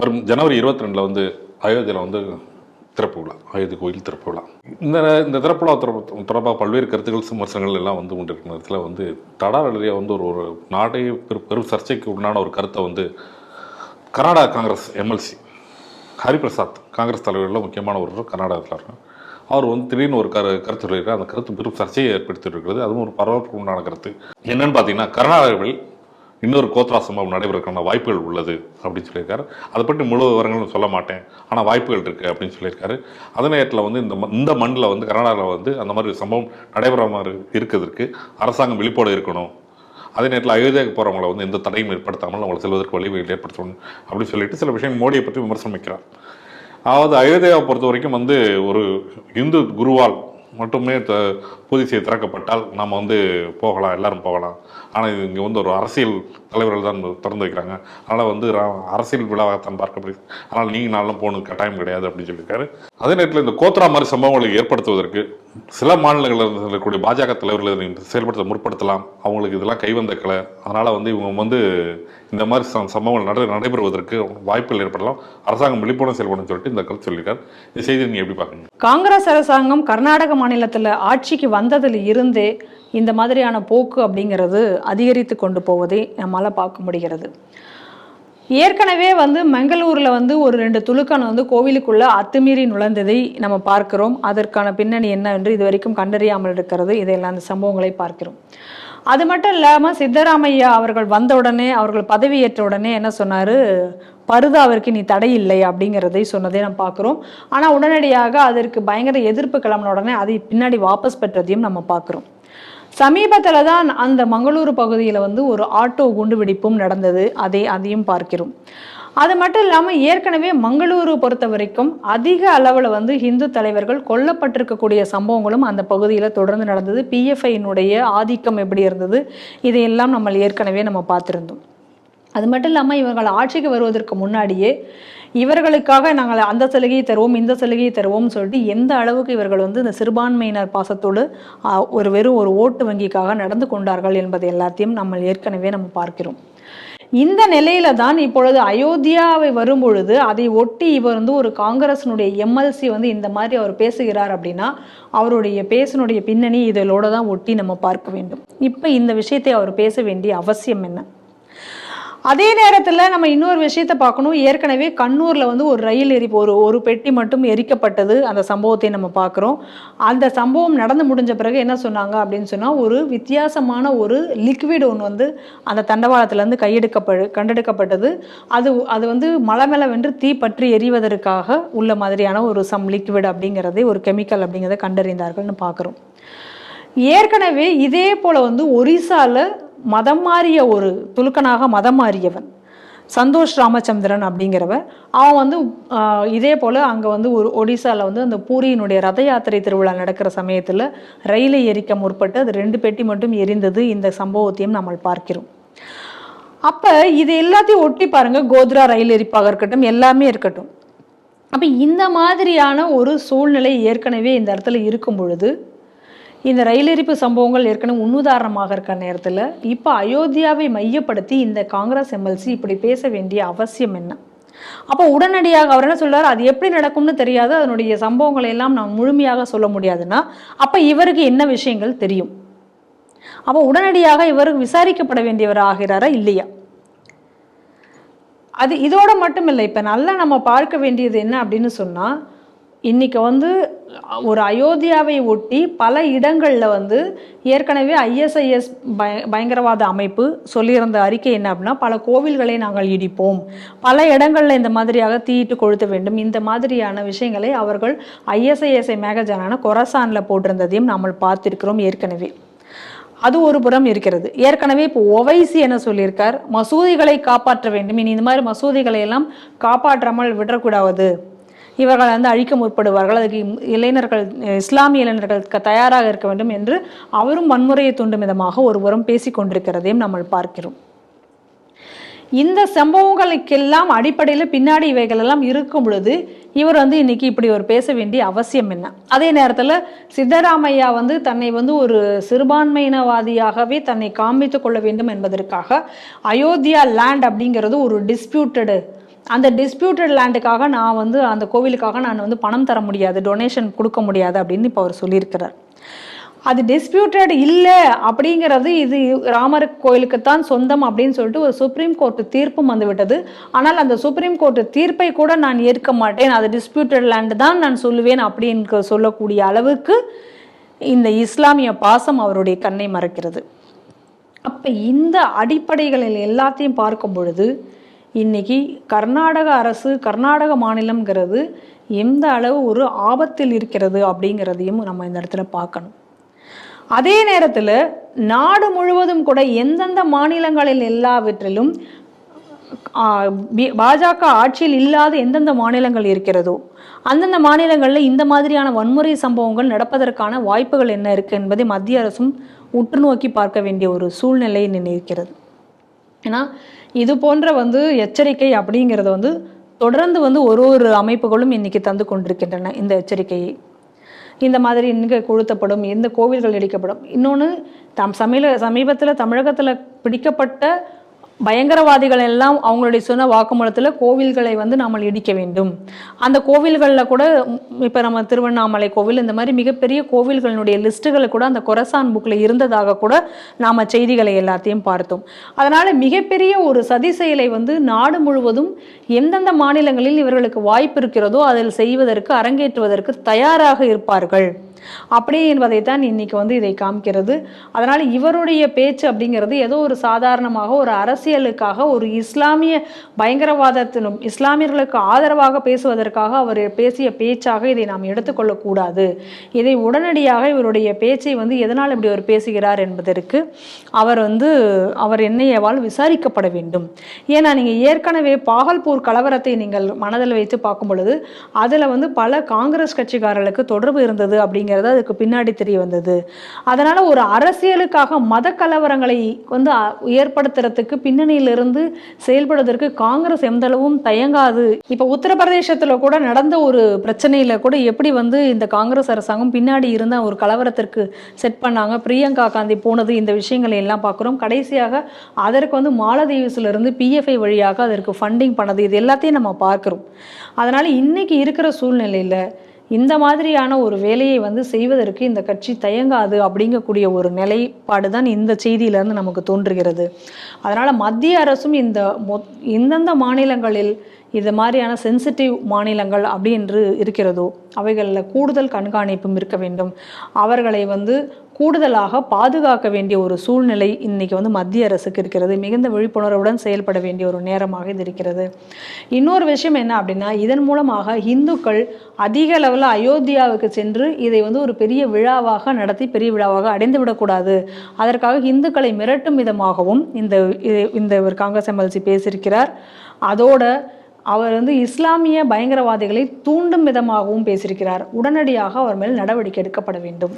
வரும் ஜனவரி இருபத்தி ரெண்டில் வந்து அயோத்தியில் வந்து திறப்பு விழா அயோத்தி கோயில் திறப்பு விழா. இந்த இந்த திறப்பு விழா தொடர்பாக பல்வேறு கருத்துக்கள் விமர்சனங்கள் எல்லாம் வந்து கொண்டிருக்கிற நேரத்தில் வந்து தடாரடியாக வந்து ஒரு ஒரு நாடே பெரும் பெரும் சர்ச்சைக்கு உண்டான ஒரு கருத்தை வந்து கர்நாடகா காங்கிரஸ் எம்எல்சி ஹரிபிரசாத் காங்கிரஸ் தலைவர்களில் முக்கியமான ஒரு கர்நாடகத்தில் இருக்கார் அவர் வந்து திடீர்னு ஒரு கரு கருத்து சொல்லியிருக்கார். அந்த கருத்து பெரும் சர்ச்சையை ஏற்படுத்திட்டு இருக்கிறது. அதுவும் ஒரு பரபரப்பு உண்டான கருத்து. என்னன்னு பார்த்தீங்கன்னா கர்நாடகாவில் இன்னொரு கோத்ரா சம்பவம் நடைபெறக்கான வாய்ப்புகள் உள்ளது அப்படின்னு சொல்லியிருக்காரு. அதை பற்றி முழு விவரங்களும் சொல்ல மாட்டேன். ஆனால் வாய்ப்புகள் இருக்குது அப்படின்னு சொல்லியிருக்காரு. அதே நேரத்தில் வந்து இந்த ம- இந்த மண்ணில் வந்து கர்நாடகாவில் வந்து அந்த மாதிரி சம்பவம் நடைபெற மாதிரி இருக்கிறதுக்கு அரசாங்கம் விழிப்போடு இருக்கணும். அதே நேரத்தில் அயோத்தியாவுக்கு போகிறவங்களை வந்து எந்த தடையும் ஏற்படுத்தாமல் அவங்களை செல்வதற்கு வழிவகைகள் ஏற்படுத்தணும் அப்படின்னு சொல்லிட்டு சில விஷயம் மோடியை பற்றி விமர்சனம் வைக்கிறார் அதாவது அயோத்தியாவை பொறுத்த வரைக்கும் வந்து ஒரு இந்து குருவால் மட்டுமே த புதுசை திறக்கப்பட்டால் நாம் வந்து போகலாம் எல்லாரும் போகலாம். ஆனால் இது இங்கே வந்து ஒரு அரசியல் தலைவர்கள் தான் திறந்து வைக்கிறாங்க. அதனால் வந்து ரா- அரசியல் விழாவாகத்தான் பார்க்கப்படுது அதனால் நீங்கள் நாளும் போகணும் கட்டாயம் கிடையாது அப்படின்னு சொல்லியிருக்காரு. அதே நேரத்தில் இந்த கோத்ரா மாதிரி சம்பவங்களை ஏற்படுத்துவதற்கு சில மாநிலங்களில் இருக்கக்கூடிய பாஜக தலைவர்கள் செயல்படுத்த முற்படுத்தலாம். அவங்களுக்கு இதெல்லாம் கைவந்த கலை அதனால் வந்து இவங்க வந்து இந்த மாதிரி ச- சம்பவங்கள் நட நடைபெறுவதற்கு வாய்ப்புகள் ஏற்படலாம். அரசாங்கம் விழிப்புணர்வு செயல்படும் சொல்லிட்டு இந்த கருத்து சொல்லியிருக்காரு. இந்த செய்தி நீங்கள் எப்படி பார்க்குறீங்க? காங்கிரஸ் அரசாங்கம் கர்நாடக மாநிலத்தில் ஆட்சிக்கு வந்ததில் இருந்தே இந்த மாதிரியான போக்கு அப்படிங்கிறது அதிகரித்து கொண்டு போவதை நம்மால் பார்க்க முடிகிறது. ஏற்கனவே வந்து மங்களூரில் வந்து ஒரு ரெண்டு துலுக்கான வந்து கோவிலுக்குள்ள அத்துமீறி நுழைந்ததை நம்ம பார்க்கிறோம். அதற்கான பின்னணி என்ன என்று இது வரைக்கும் கண்டறியாமல் இருக்கிறது. இதையெல்லாம் அந்த சம்பவங்களை பார்க்கிறோம். அது மட்டும் இல்லாமல் சித்தராமையா அவர்கள் வந்த உடனே அவர்கள் பதவியேற்ற உடனே என்ன சொன்னார்? பருதாவிற்கு நீ தடை இல்லை அப்படிங்கிறதை சொன்னதை நம்ம பார்க்குறோம். ஆனால் உடனடியாக அதற்கு பயங்கர எதிர்ப்பு கிளம்பின உடனே அதை பின்னாடி வாபஸ் பெற்றதையும் நம்ம பார்க்குறோம். சமீபத்தில் தான் அந்த மங்களூரு பகுதியில் வந்து ஒரு ஆட்டோ குண்டுவெடிப்பும் நடந்தது. அதை அதையும் பார்க்கிறோம். அது மட்டும் இல்லாமல் ஏற்கனவே மங்களூரு பொறுத்த வரைக்கும் அதிக அளவில் வந்து இந்து தலைவர்கள் கொல்லப்பட்டிருக்கக்கூடிய சம்பவங்களும் அந்த பகுதியில் தொடர்ந்து நடந்தது. பிஎஃப்ஐயினுடைய ஆதிக்கம் எப்படி இருந்தது? இதையெல்லாம் நம்ம ஏற்கனவே நம்ம பார்த்துருந்தோம். அது மட்டும் இல்லாமல் இவர்கள் ஆட்சிக்கு வருவதற்கு முன்னாடியே இவர்களுக்காக நாங்கள் அந்த சலுகையை தருவோம் இந்த சலுகையை தருவோம்னு சொல்லிட்டு எந்த அளவுக்கு இவர்கள் வந்து இந்த சிறுபான்மையினர் பாசத்தோடு ஒரு வெறும் ஒரு ஓட்டு வங்கிக்காக நடந்து கொண்டார்கள் என்பதை எல்லாத்தையும் நம்ம ஏற்கனவே நம்ம பார்க்கிறோம். இந்த நிலையில தான் இப்பொழுது அயோத்தியாவை வரும்பொழுது அதை ஒட்டி இவர் வந்து ஒரு காங்கிரஸினுடைய எம்எல்சி வந்து இந்த மாதிரி அவர் பேசுகிறார் அப்படின்னா அவருடைய பேசினுடைய பின்னணி இதனோட தான் ஒட்டி நம்ம பார்க்க வேண்டும். இப்போ இந்த விஷயத்தை அவர் பேச வேண்டிய அவசியம் என்ன? அதே நேரத்தில் நம்ம இன்னொரு விஷயத்தை பார்க்கணும். ஏற்கனவே கண்ணூரில் வந்து ஒரு ரயில் எரிப்பு ஒரு ஒரு பெட்டி மட்டும் எரிக்கப்பட்டது அந்த சம்பவத்தை நம்ம பார்க்குறோம். அந்த சம்பவம் நடந்து முடிஞ்ச பிறகு என்ன சொன்னாங்க அப்படின்னு சொன்னால் ஒரு வித்தியாசமான ஒரு லிக்விட் ஒன்று வந்து அந்த தண்டவாளத்திலேருந்து கையெடுக்கப்படு கண்டெடுக்கப்பட்டது. அது அது வந்து மலமெளவென்று தீ பற்றி எரிவதற்காக உள்ள மாதிரியான ஒரு சம் லிக்விட் அப்படிங்கிறதே ஒரு கெமிக்கல் அப்படிங்கிறத கண்டறிந்தார்கள்னு பார்க்குறோம். ஏற்கனவே இதே போல் வந்து ஒரிசாவில் மதம் மாறிய ஒரு துலுக்கனாக மதம் மாறியவன். சந்தோஷ் ராமச்சந்திரன் அப்படிங்கிறவன். அவன் வந்து இதே போல் அங்கே வந்து ஒரு ஒடிசாவில் வந்து அந்த பூரியினுடைய ரத யாத்திரை திருவிழா நடக்கிற சமயத்தில் ரயிலை எரிக்க முற்பட்டு அது ரெண்டு பெட்டி மட்டும் எரிந்தது. இந்த சம்பவத்தையும் நம்ம பார்க்கிறோம். அப்போ இது எல்லாத்தையும் ஒட்டி பாருங்க. கோத்ரா ரயில் எரிப்பாக இருக்கட்டும் எல்லாமே இருக்கட்டும். அப்போ இந்த மாதிரியான ஒரு சூழ்நிலை ஏற்கனவே இந்த இடத்துல இருக்கும் பொழுது இந்த ரயில் எரிப்பு சம்பவங்கள் ஏற்கனவே முன்னுதாரணமாக இருக்க நேரத்தில் இப்போ அயோத்தியாவை மையப்படுத்தி இந்த காங்கிரஸ் எம்எல்சி இப்படி பேச வேண்டிய அவசியம் என்ன? அப்போ உடனடியாக அவர் என்ன சொல்றாரு? அது எப்படி நடக்கும்னு தெரியாது. அதனுடைய சம்பவங்களை எல்லாம் நாம் முழுமையாக சொல்ல முடியாதுன்னா அப்போ இவருக்கு என்ன விஷயங்கள் தெரியும்? அப்போ உடனடியாக இவர் விசாரிக்கப்பட வேண்டியவர் ஆகிறாரா இல்லையா? அது இதோட மட்டும் இல்லை இப்போ நல்லா நம்ம பார்க்க வேண்டியது என்ன அப்படின்னு சொன்னால் இன்னைக்கு வந்து ஒரு அயோத்தியாவை ஒட்டி பல இடங்களில் வந்து ஏற்கனவே ஐஎஸ்ஐஎஸ் பய பயங்கரவாத அமைப்பு சொல்லியிருந்த அறிக்கை என்ன அப்படின்னா பல கோவில்களை நாங்கள் இடிப்போம். பல இடங்களில் இந்த மாதிரியாக தீயிட்டு கொளுத்த வேண்டும். இந்த மாதிரியான விஷயங்களை அவர்கள் ஐஎஸ்ஐஎஸ்ஐ மேகஜானான கொரசானில் போட்டிருந்ததையும் நாம் பார்த்திருக்கிறோம் ஏற்கனவே. அது ஒரு புறம் இருக்கிறது. ஏற்கனவே இப்போ ஒவைசி என்ன சொல்லியிருக்கார்? மசூதிகளை காப்பாற்ற வேண்டும். இனி இந்த மாதிரி மசூதிகளை எல்லாம் காப்பாற்றாமல் விடக்கூடாது. இவர்கள் வந்து அழிக்க முற்படுவார்கள். அதுக்கு இளைஞர்கள் இஸ்லாமிய இளைஞர்கள் க- தயாராக இருக்க வேண்டும் என்று அவரும் வன்முறையை தூண்டும் விதமாக ஒருபுறம் பேசிக் கொண்டிருக்கிறதையும் நம்ம பார்க்கிறோம். இந்த சம்பவங்களுக்கெல்லாம் அடிப்படையில் பின்னாடி இவைகள் எல்லாம் இருக்கும் பொழுது இவர் வந்து இன்னைக்கு இப்படி ஒரு பேச வேண்டிய அவசியம் என்ன? அதே நேரத்தில் சித்தராமையா வந்து தன்னை வந்து ஒரு சிறுபான்மையினவாதியாகவே தன்னை காண்பித்துக் கொள்ள வேண்டும் என்பதற்காக அயோத்தியா லேண்ட் அப்படிங்கிறது ஒரு டிஸ்பியூட்டடு அந்த டிஸ்பியூட்டட் லேண்டுக்காக நான் வந்து அந்த கோவிலுக்காக நான் வந்து பணம் தர முடியாது டொனேஷன் கொடுக்க முடியாது அப்படின்னு இப்போ அவர் சொல்லியிருக்கிறார். அது டிஸ்பியூட்டட் இல்லை அப்படிங்கிறது இது ராமர் கோயிலுக்குத்தான் சொந்தம் அப்படின்னு சொல்லிட்டு ஒரு சுப்ரீம் கோர்ட் தீர்ப்பும் வந்துவிட்டது. ஆனால் அந்த சுப்ரீம் கோர்ட் தீர்ப்பை கூட நான் ஏற்க மாட்டேன். அது டிஸ்பியூட்டட் லேண்டு தான் நான் சொல்லுவேன் அப்படின்னு சொல்லக்கூடிய அளவுக்கு இந்த இஸ்லாமிய பாசம் அவருடைய கண்ணை மறைக்கிறது. அப்போ இந்த அடிப்படைகளில் எல்லாத்தையும் பார்க்கும் பொழுது இன்னைக்கு கர்நாடக அரசு கர்நாடக மாநிலங்கிறது எந்த அளவு ஒரு ஆபத்தில் இருக்கிறது அப்படிங்கிறதையும் நம்ம இந்த இடத்துல பார்க்கணும். அதே நேரத்தில் நாடு முழுவதும் கூட எந்தெந்த மாநிலங்களில் எல்லாவற்றிலும் பாஜக ஆட்சியில் இல்லாத எந்தெந்த மாநிலங்கள் இருக்கிறதோ அந்தந்த மாநிலங்களில் இந்த மாதிரியான வன்முறை சம்பவங்கள் நடப்பதற்கான வாய்ப்புகள் என்ன இருக்கு என்பதை மத்திய அரசும் உற்று நோக்கி பார்க்க வேண்டிய ஒரு சூழ்நிலை நினைக்கிறது ஏன்னா இது போன்ற வந்து எச்சரிக்கை அப்படிங்கிறது வந்து தொடர்ந்து வந்து ஒரு ஒரு அமைப்புகளும் இன்னைக்கு தந்து கொண்டிருக்கின்றன இந்த எச்சரிக்கையை இந்த மாதிரி இங்கே கொளுத்தப்படும் எந்த கோவில்கள் இடிக்கப்படும். இன்னொன்று தம் சமீப சமீபத்தில் தமிழகத்தில் பிடிக்கப்பட்ட பயங்கரவாதிகள் எல்லாம் அவங்களுடைய சொன்ன வாக்குமூலத்தில் கோவில்களை வந்து நாம் இடிக்க வேண்டும். அந்த கோவில்களில் கூட இப்போ நம்ம திருவண்ணாமலை கோவில் இந்த மாதிரி மிகப்பெரிய கோவில்களினுடைய லிஸ்ட்டுகளை கூட அந்த கொரசான் புக்கில் இருந்ததாக கூட நாம் செய்திகளை எல்லாத்தையும் பார்த்தோம். அதனால் மிகப்பெரிய ஒரு சதி செயலை வந்து நாடு முழுவதும் எந்தெந்த மாநிலங்களில் இவர்களுக்கு வாய்ப்பு இருக்கிறதோ அதில் செய்வதற்கு அரங்கேற்றுவதற்கு தயாராக இருப்பார்கள். அப்படி என்பதை தான் இன்னைக்கு வந்து இதை காமிக்கிறது. அதனால் இவருடைய பேச்சு அப்படிங்கிறது ஏதோ ஒரு சாதாரணமாக ஒரு அரசியலுக்காக ஒரு இஸ்லாமிய பயங்கரவாதத்திலும் இஸ்லாமியர்களுக்கு ஆதரவாக பேசுவதற்காக அவர் பேசிய பேச்சாக இதை நாம் எடுத்துக்கொள்ளக்கூடாது இதை உடனடியாக இவருடைய பேச்சை வந்து எதனால் இப்படி அவர் பேசுகிறார் என்பதற்கு அவர் வந்து அவர் என்னையவால் விசாரிக்கப்பட வேண்டும். ஏன்னா நீங்கள் ஏற்கனவே பாகல்பூர் கலவரத்தை நீங்கள் மனதில் வைத்து பார்க்கும் பொழுது அதில் வந்து பல காங்கிரஸ் கட்சிக்காரர்களுக்கு தொடர்பு இருந்தது அப்படிங்கிறது அதுக்கு பின்னாடி தெரிய வந்தது. அதனால ஒரு அரசியலுக்காக மத கலவரங்களை வந்து ஏற்படுத்துறதுக்கு பின்னணியிலிருந்து செயல்படுவதற்கு காங்கிரஸ் எந்த அளவும் தயங்காது. இப்போ உத்தரப்பிரதேசத்தில் கூட நடந்த ஒரு பிரச்சனையில கூட எப்படி வந்து இந்த காங்கிரஸ் அரசாங்கம் பின்னாடி இருந்த ஒரு கலவரத்திற்கு செட் பண்ணாங்க. பிரியங்கா காந்தி போனது இந்த விஷயங்களை எல்லாம் பார்க்குறோம் கடைசியாக அதற்கு வந்து மாலதீவ்ஸ்லேருந்து பிஎஃப்ஐ வழியாக அதற்கு ஃபண்டிங் பண்ணது. இது எல்லாத்தையும் நம்ம பார்க்குறோம். அதனால இன்னைக்கு இருக்கிற சூழ்நிலையில இந்த மாதிரியான ஒரு வேலையை வந்து செய்வதற்கு இந்த கட்சி தயங்காது அப்படிங்கக்கூடிய ஒரு நிலைப்பாடு தான் இந்த செய்தியிலேருந்து நமக்கு தோன்றுகிறது. அதனால் மத்திய அரசும் இந்த மொ எந்தெந்த மாநிலங்களில் இது மாதிரியான சென்சிட்டிவ் மாநிலங்கள் அப்படி என்று இருக்கிறதோ அவைகளில் கூடுதல் கண்காணிப்பும் இருக்க வேண்டும். அவர்களை வந்து கூடுதலாக பாதுகாக்க வேண்டிய ஒரு சூழ்நிலை இன்னைக்கு வந்து மத்திய அரசுக்கு இருக்கிறது. மிகுந்த விழிப்புணர்வுடன் செயல்பட வேண்டிய ஒரு நேரமாக இது இருக்கிறது. இன்னொரு விஷயம் என்ன அப்படின்னா இதன் மூலமாக இந்துக்கள் அதிக அளவில் அயோத்தியாவுக்கு சென்று இதை வந்து ஒரு பெரிய விழாவாக நடத்தி பெரிய விழாவாக அடைந்து விடக்கூடாது. அதற்காக இந்துக்களை மிரட்டும் விதமாகவும் இந்த இது- இந்த ஒரு காங்கிரஸ் எம்எல்சி பேசியிருக்கிறார். அதோட அவர் வந்து இஸ்லாமிய பயங்கரவாதிகளை தூண்டும் விதமாகவும் பேசியிருக்கிறார். உடனடியாக அவர் மேல் நடவடிக்கை எடுக்கப்பட வேண்டும்.